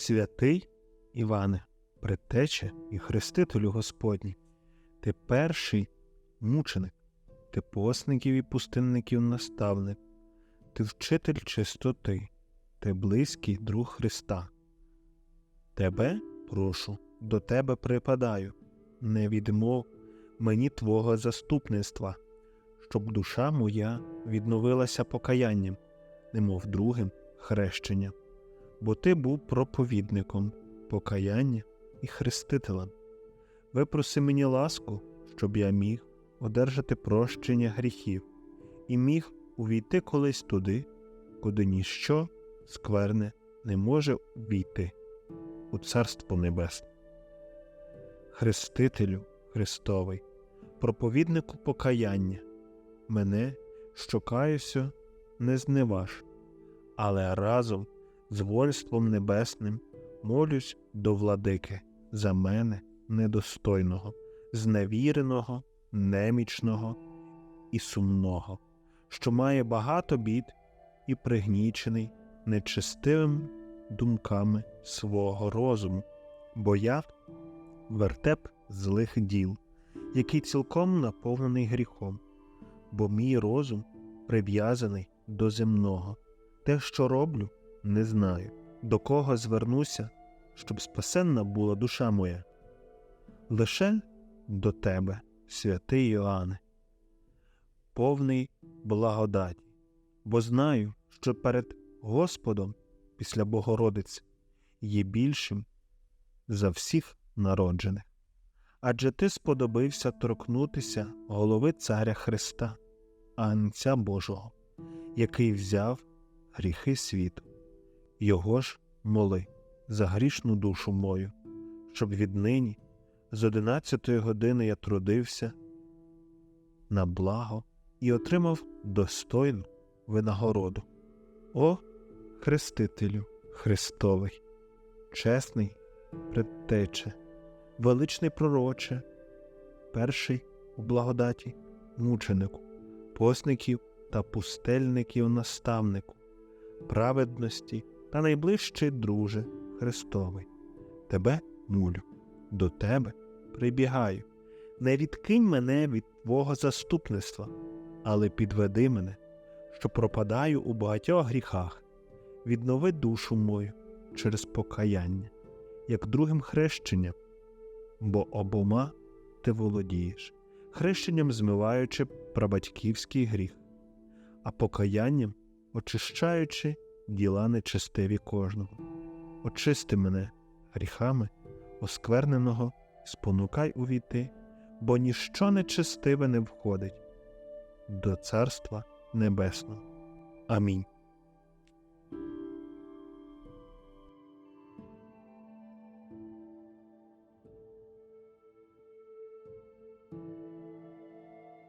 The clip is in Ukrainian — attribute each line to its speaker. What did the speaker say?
Speaker 1: Святий Іване, предтече і хрестителю Господній, ти перший мученик, ти посників і пустинників наставник, ти вчитель чистоти, ти близький друг Христа. Тебе прошу, до тебе припадаю, не відмов мені Твого заступництва, щоб душа моя відновилася покаянням, немов другим хрещенням бо ти був проповідником покаяння і хрестителем. Випроси мені ласку, щоб я міг одержати прощення гріхів і міг увійти колись туди, куди ніщо скверне не може війти у Царство Небесне. Хрестителю Христовий, проповіднику покаяння, мене, що каюся, не зневаж, але разом з вольством небесним молюсь до владики за мене недостойного, зневіреного, немічного і сумного, що має багато бід і пригнічений нечестивими думками свого розуму, бо я вертеп злих діл, який цілком наповнений гріхом, бо мій розум прив'язаний до земного, те, що роблю, не знаю, до кого звернуся, щоб спасенна була душа моя. Лише до тебе, святий Іоанне, повний благодаті, бо знаю, що перед Господом після Богородиці є більшим за всіх народжених. Адже ти сподобився торкнутися голови Царя Христа, Анця Божого, який взяв гріхи світу. Його ж моли за грішну душу мою, щоб віднині з одинадцятої години я трудився на благо і отримав достойну винагороду. О, Хрестителю Христовий, чесний предтече, величний пророче, перший у благодаті мученику, посників та пустельників наставнику, праведності та найближчий друже Христовий. Тебе мулю, до тебе прибігаю. Не відкинь мене від Твого заступництва, але підведи мене, що пропадаю у багатьох гріхах, віднови душу мою через покаяння, як другим хрещенням, бо обома ти володієш, хрещенням змиваючи прабатьківський гріх, а покаянням очищаючи діла нечестиві кожного. Очисти мене гріхами оскверненого, спонукай увійти, бо ніщо нечестиве не входить до Царства Небесного. Амінь.